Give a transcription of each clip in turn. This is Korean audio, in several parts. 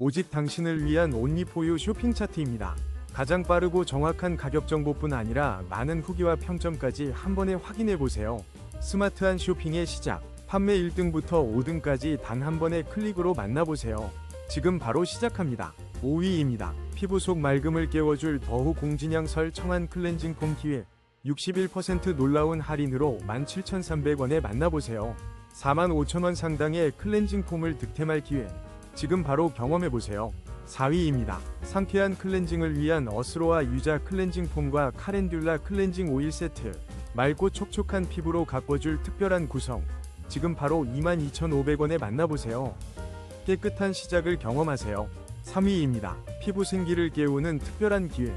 오직 당신을 위한 온리포유 쇼핑 차트입니다. 가장 빠르고 정확한 가격 정보뿐 아니라 많은 후기와 평점까지 한 번에 확인해 보세요. 스마트한 쇼핑의 시작. 판매 1등부터 5등까지 단 한 번의 클릭으로 만나보세요. 지금 바로 시작합니다. 5위입니다. 피부 속 맑음을 깨워줄 더후 공진양 설 청한 클렌징 폼 기획. 61% 놀라운 할인으로 17,300원에 만나보세요. 45,000원 상당의 클렌징 폼을 득템할 기회. 지금 바로 경험해보세요. 4위입니다. 상쾌한 클렌징을 위한 어스로아 유자 클렌징 폼과 카렌듈라 클렌징 오일 세트. 맑고 촉촉한 피부로 가꿔줄 특별한 구성. 지금 바로 22,500원에 만나보세요. 깨끗한 시작을 경험하세요. 3위입니다. 피부 생기를 깨우는 특별한 기회.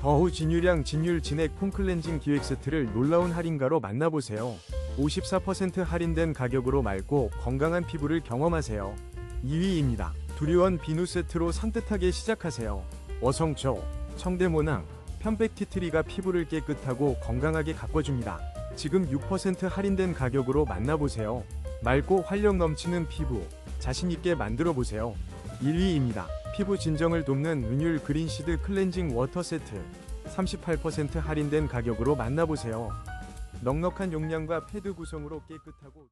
더후 진유량 진율 진액 폼 클렌징 기획 세트를 놀라운 할인가로 만나보세요. 54% 할인된 가격으로 맑고 건강한 피부를 경험하세요. 2위입니다. 두리원 비누 세트로 산뜻하게 시작하세요. 어성초, 청대모낭, 편백 티트리가 피부를 깨끗하고 건강하게 가꿔줍니다. 지금 6% 할인된 가격으로 만나보세요. 맑고 활력 넘치는 피부, 자신있게 만들어보세요. 1위입니다. 피부 진정을 돕는 은율 그린시드 클렌징 워터 세트. 38% 할인된 가격으로 만나보세요. 넉넉한 용량과 패드 구성으로 깨끗하고